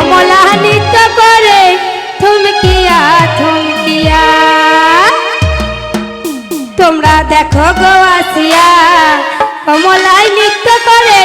কমলা নৃত্য করে থমকিয়া থমকিয়া। তোমরা দেখো গো আসিয়া কমলায় নৃত্য করে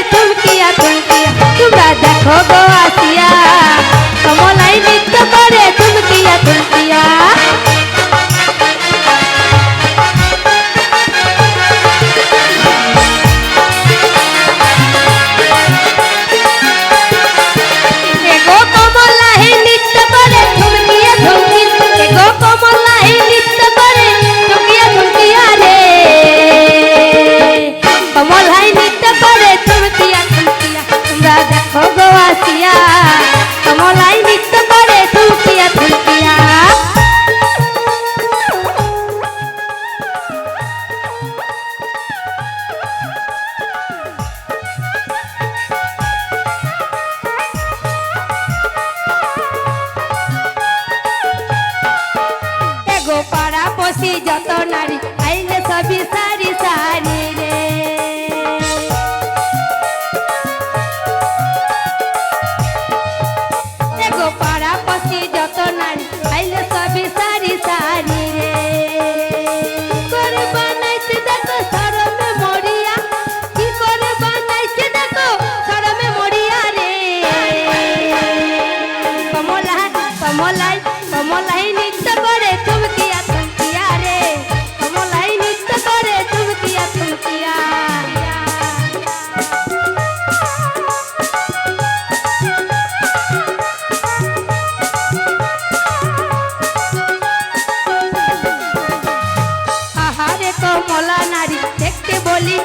পৃথিবীতে যত নারী আইনে সবই সারি সারি রে। দেখো পাড়া পাশে যত নারী, আইলে সবই সারি সারি রে। করে বানাইছে দেখো সরমে মরিয়া, কি করে বানাইছে দেখো সরমে মরিয়া রে। কমলা কমলা ভোলা নারী দেখতে বলি